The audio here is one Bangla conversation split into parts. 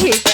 Music.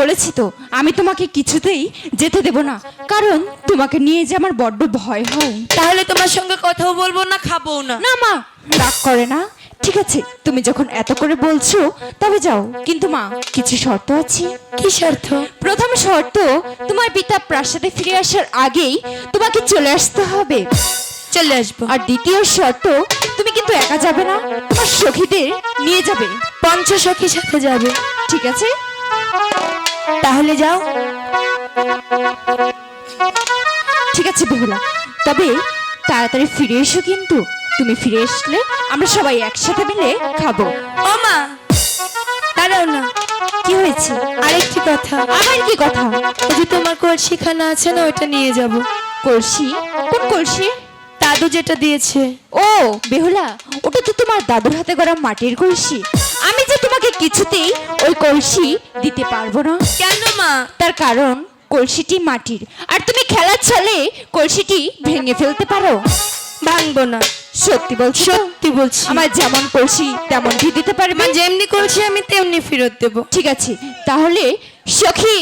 বলেছি তো আমি তোমাকে কিছুতেই যেতে দেব না। কারণ তোমাকে নিয়ে যে আমার বড্ড ভয় হয়। তাহলে তোমার সঙ্গে কথাও বলব না খাব না। না মা রাগ করে না। ঠিক আছে তুমি যখন এত করে বলছো তবে যাও। কিন্তু মা কিছু শর্ত আছে। কি স্বার্থ প্রথম শর্ত তোমার পিতা প্রাসাদে ফিরে আসার আগেই তোমাকে চলে আসতে হবে। চলে আসব। আর দ্বিতীয় শর্ত তুমি কিন্তু একা যাবে না তোমার সখীদের নিয়ে যাবে। পঞ্চসখীর সাথে যাবে। ঠিক আছে? তাহলে যাও। ঠিক আছে বেহুলা তবে তাড়াতাড়ি ফিরে এসো কিন্তু। তুমি ফিরে আসলে আমরা সবাই একসাথে মিলে খাব। ও মা দাঁড়াও না। কি হয়েছে? আরেকটি কথা। আমার কি কথা? ওই যে তোমার কলসিখানা আছে না ওটা নিয়ে যাব। কলসি? কোন কলসি? দাদু যেটা দিয়েছে। ও বেহুলা ওটা তো তোমার দাদুর হাতে করা মাটির কলসি। আমি যে তোমাকে কিছুতেই ওই কলসি দিতে পারব না। কেন মা? তার কারণ কলসিটি মাটির। আর তুমি খেলার ছলে কলসিটি ভেঙে ফেলতে পারো। ভাঙবো না। সত্যি বলছো সত্যি বলছি। আমার যেমন কলসি তেমন তেমনটি দিতে পারবে। যেমনি কলসি আমি তেমনি ফেরত দেবো। ঠিক আছে তাহলে সখী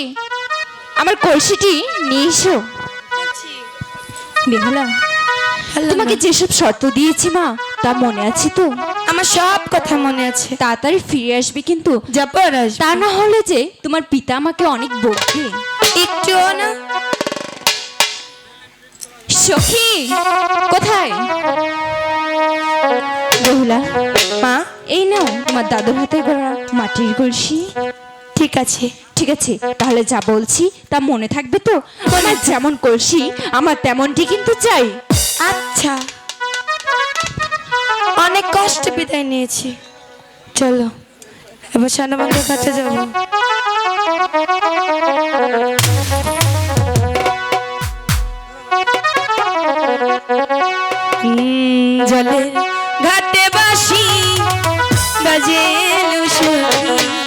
আমার কলসিটি নিয়ে এসো। বেহুলা তোমাকে যেসব শর্ত দিয়েছি মা তা মনে আছে তো? আমার সব কথা মনে আছে। তাড়াতাড়ি ফিরে আসবে কিন্তু। তা না হলে যে তোমার পিতা আমাকে অনেক বকবে। একটুও না। সখী কোথায়? বেহুলা মা? এই নাও তোমার দাদুর হাতে গড়া মাটির কলসি। ঠিক আছে। ঠিক আছে তাহলে যা বলছি তা মনে থাকবে তো? আমার যেমন কলসি আমার তেমনটি কিন্তু চাই। আচ্ছা। অনেক কষ্ট বিদায় নিয়েছি। চলো এবার সানাবাঙ্গের কাছে যাব। জলে ঘাটে বাসি বাজে সখী